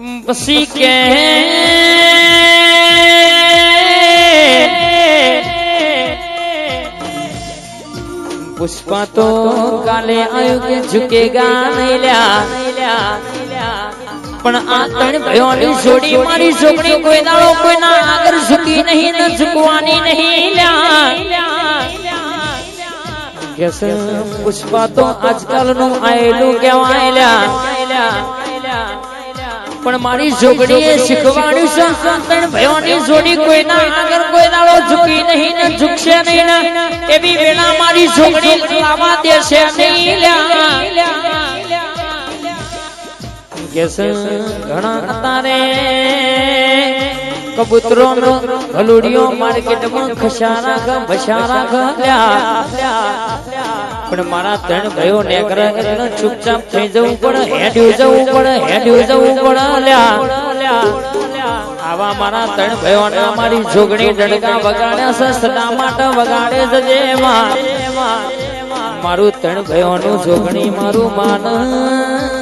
પછી કે પુષ્પા તો કાલે આવ્યું કે ઝુકેગા નહીં લ્યા પણ આ ત્રણ ભયોની જોડી મારી છોકરી કોઈ દાડો કોઈના આગળ ઝૂકી નહીં ને ઝૂકવાની નહીં લ્યા પુષ્પા તો આજકાલનું આયેલું કેવાય લ્યા પણ મારી જોગડીએ શીખવાડ્યું છે. સંતન ભયોની જોડી કોઈના આગળ કોઈ દાડો ઝૂકી નહીં ને ઝૂકશે નહીં ને. એવી વેળા મારી જોગડી લાવા દેશે નહીં ઘણા અતારે કબૂતરો નો હલુડિયો માર્કેટમાં ખસારા ખ બસારા ખ લ્યા. પણ મારા ત્રણ ભાઈઓ નેકરા એટલે ચૂપચાપ થઈ જવું પડે હેડ્યું જવું પડે હેડ્યું જવું પડે આવા મારા ત્રણ ભાઈઓ ને મારી જોગણી ડડકા વગાડ્યા છે સદા માટે વગાડે જજે માં મારું ત્રણ ભાઈઓ નું જોગણી મારું માન.